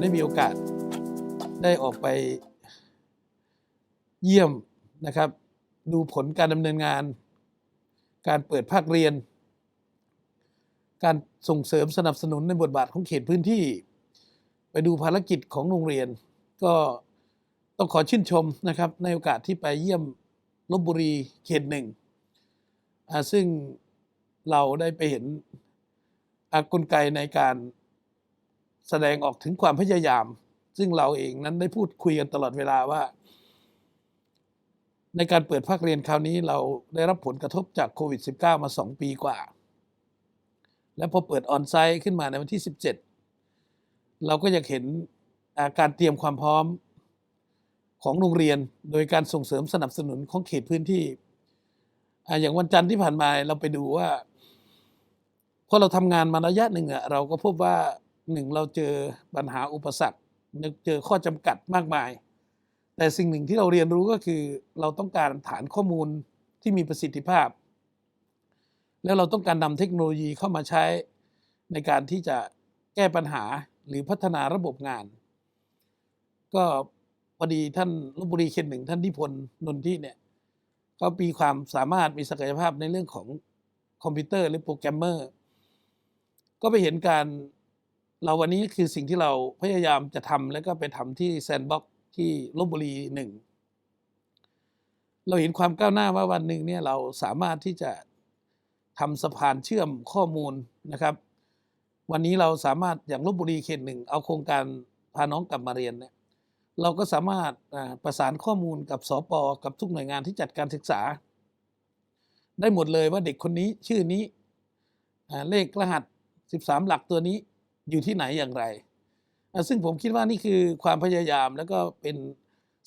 ได้มีโอกาสได้ออกไปเยี่ยมนะครับ ดูผลการดำเนินงาน การเปิดภาคเรียน การส่งเสริมสนับสนุนในบทบาทของเขตพื้นที่ ไปดูภารกิจของโรงเรียน ก็ต้องขอชื่นชมนะครับ ในโอกาสที่ไปเยี่ยมลบบุรีเขตหนึ่งซึ่งเราได้ไปเห็นกลไกในการ แสดงออกถึงความพยายาม ซึ่งเราเองนั้นได้พูดคุยกันตลอดเวลาว่า ในการเปิดภาคเรียนคราวนี้เราได้รับผลกระทบจากโควิด -19 มา 2 ปีกว่า และพอเปิดออนไซต์ขึ้นมาในวันที่ 17 เราก็อยากเห็นอาการเตรียมความพร้อมของโรงเรียนโดยการส่งเสริมสนับสนุนของเขตพื้นที่ออย่างวันจันทร์ที่ผ่านมาเราไปดูว่าพอเราทำงานมาระยะหนึ่งอะเราก็พบว่า หนึ่งเราเจอปัญหาอุปสรรคเจอข้อจำกัดมากมาย แต่สิ่งหนึ่งที่เราเรียนรู้ก็คือ เราต้องการฐานข้อมูลที่มีประสิทธิภาพ แล้วเราต้องการนำเทคโนโลยีเข้ามาใช้ในการที่จะแก้ปัญหาหรือพัฒนาระบบงาน ก็พอดีท่านลบบุรีเขตหนึ่งท่านทิพลนนที่เนี่ยเขามีความสามารถมีศักยภาพในเรื่องของคอมพิวเตอร์หรือโปรแกรมเมอร์ ก็ไปเห็นการ เราวันนี้คือสิ่งที่เราพยายามจะทำแล้วก็ไปทำที่แซนด์บ็อกที่ลบบุรีหนึ่งเราเห็นความก้าวหน้าว่าวันหนึ่งเนี่ยเราสามารถที่จะทำสะพานเชื่อมข้อมูลนะครับ วันนี้เราสามารถอย่างลบบุรีเขตหนึ่งเอาโครงการพาน้องกลับมาเรียนเนี่ยเราก็สามารถประสานข้อมูลกับสปกับทุกหน่วยงานที่จัดการศึกษา ได้หมดเลยว่าเด็กคนนี้ชื่อนี้เลขรหัส 13 หลักตัวนี้ อยู่ที่ไหนอย่างไร ซึ่งผมคิดว่านี่คือความพยายามแล้วก็เป็น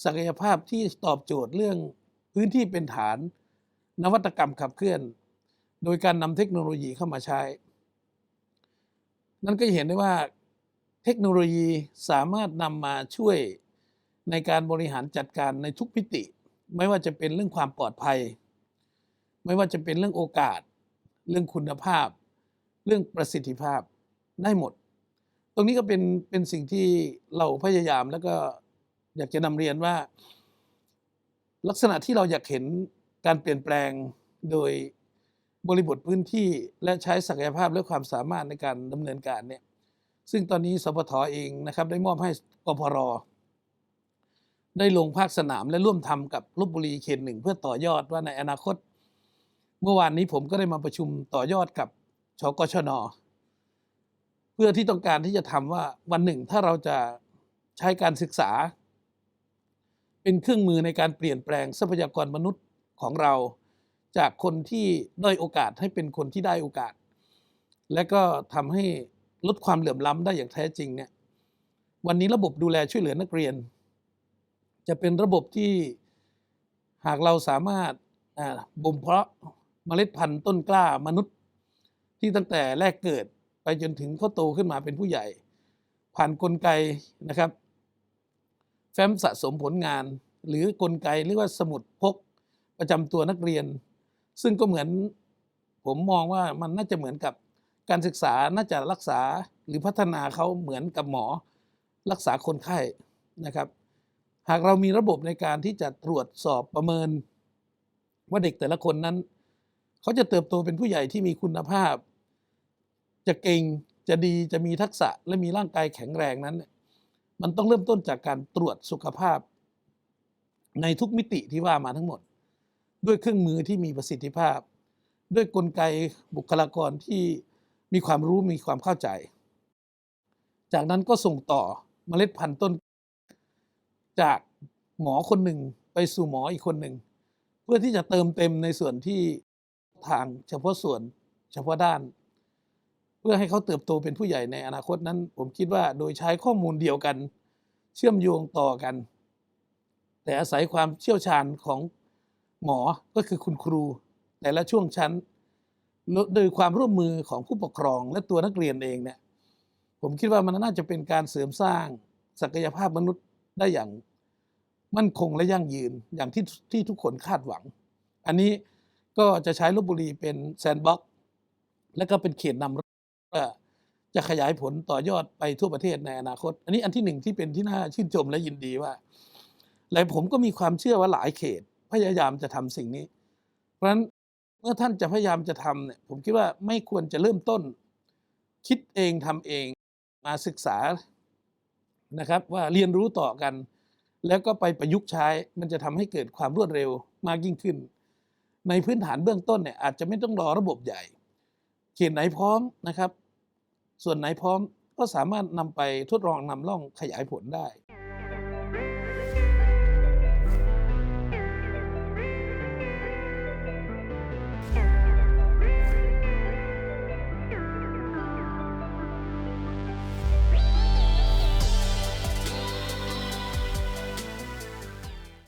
ศักยภาพที่ตอบโจทย์เรื่องพื้นที่เป็นฐาน นวัตกรรมขับเคลื่อน โดยการนำเทคโนโลยีเข้ามาใช้ นั่นก็เห็นได้ว่าเทคโนโลยีสามารถนำมาช่วยในการบริหารจัดการในทุกมิติ ไม่ว่าจะเป็นเรื่องความปลอดภัย ไม่ว่าจะเป็นเรื่องโอกาส เรื่องคุณภาพ เรื่องประสิทธิภาพได้หมด รงนี้ก็เป็นเป็นสิ่งที่เราพยายามแล้วก็อยากจะนำเรียนว่า ลักษณะที่เราอยากเห็นการเปลี่ยนแปลงโดยบริบทพื้นที่และใช้ศักยภาพและความสามารถในการดำเนินการเนี่ยซึ่งตอนนี้สพทเองนะครับได้มอบให้กพรได้ลงภาคสนามและร่วมทำกับลบบุรีเขตหนึ่งเพื่อต่อยอดว่าในอนาคต เมื่อวานนี้ผมก็ได้มาประชุมต่อยอดกับชกชน พื่อที่ต้องการที่จะทำว่าวันหนึ่งถ้าเราจะใช้การศึกษา เป็นเครื่องมือในการเปลี่ยนแปลงทรัพยากรมนุษย์ของเรา จากคนที่ด้อยโอกาสให้เป็นคนที่ได้โอกาส และก็ทำให้ลดความเหลื่อมล้ำได้อย่างแท้จริงเนี่ยวันนี้ระบบดูแลช่วยเหลือนักเรียน จะเป็นระบบที่หากเราสามารถบ่มเพาะเมล็ดพันธุ์ต้นกล้ามนุษย์ ที่ตั้งแต่แรกเกิด จนถึงเขาโตขึ้นมาเป็นผู้ใหญ่ ผ่านนกลไกนะครับ แฟ้มสะสมผลงาน หรือกลไกเรียกว่าสมุดพกประจำตัวนักเรียน ซึ่งก็เหมือนผมมองว่ามันน่าจะเหมือนกับการศึกษาน่าจะรักษาหรือพัฒนาเขาเหมือนกับหมอรักษาคนไข้นะครับ หากเรามีระบบในการที่จะตรวจสอบประเมิน ว่าเด็กแต่ละคนนั้น เขาจะเติบโตเป็นผู้ใหญ่ที่มีคุณภาพ จะเก่งจะดีจะมีทักษะและมีร่างกายแข็งแรงนั้น มันต้องเริ่มต้นจากการตรวจสุขภาพ ในทุกมิติที่ว่ามาทั้งหมด ด้วยเครื่องมือที่มีประสิทธิภาพ ด้วยกลไกบุคลากรที่มีความรู้มีความเข้าใจ จากนั้นก็ส่งต่อเมล็ดพันธุ์ต้น จากหมอคนหนึ่งไปสู่หมออีกคนหนึ่ง เพื่อที่จะเติมเต็มในส่วนที่ทางเฉพาะส่วนเฉพาะด้าน เพื่อให้เขาเติบโตเป็นผู้ใหญ่ในอนาคตนั้น ผมคิดว่าโดยใช้ข้อมูลเดียวกัน เชื่อมโยงต่อกัน แต่อาศัยความเชี่ยวชาญของหมอก็คือคุณครู แต่ละช่วงชั้น โดยความร่วมมือของผู้ปกครองและตัวนักเรียนเองเนี่ยผมคิดว่ามันน่าจะเป็นการเสริมสร้างศักยภาพมนุษย์ได้อย่างมั่นคงและยั่งยืนอย่างที่ที่ทุกคนคาดหวัง อันนี้ก็จะใช้ลบบุรีเป็นแซนด์บ็อกซ์และก็เป็นเขตนำ ร่องว่าจะขยายผลต่อยอดไปทั่วประเทศในอนาคต อันนี้อันที่หนึ่งที่เป็นที่น่าชื่นชมและยินดีว่า และผมก็มีความเชื่อว่าหลายเขต พยายามจะทำสิ่งนี้ เพราะฉะนั้นเมื่อท่านจะพยายามจะทำเนี่ยผมคิดว่าไม่ควรจะเริ่มต้น คิดเองทำเองมาศึกษานะครับ ว่าเรียนรู้ต่อกัน แล้วก็ไปประยุกต์ใช้ มันจะทำให้เกิดความรวดเร็วมากยิ่งขึ้น ในพื้นฐานเบื้องต้นเนี่ยอาจจะไม่ต้องรอระบบใหญ่ เขตไหนพร้อมนะครับ ส่วนไหนพร้อมก็สามารถนำไปทดลองนำร่องขยายผลได้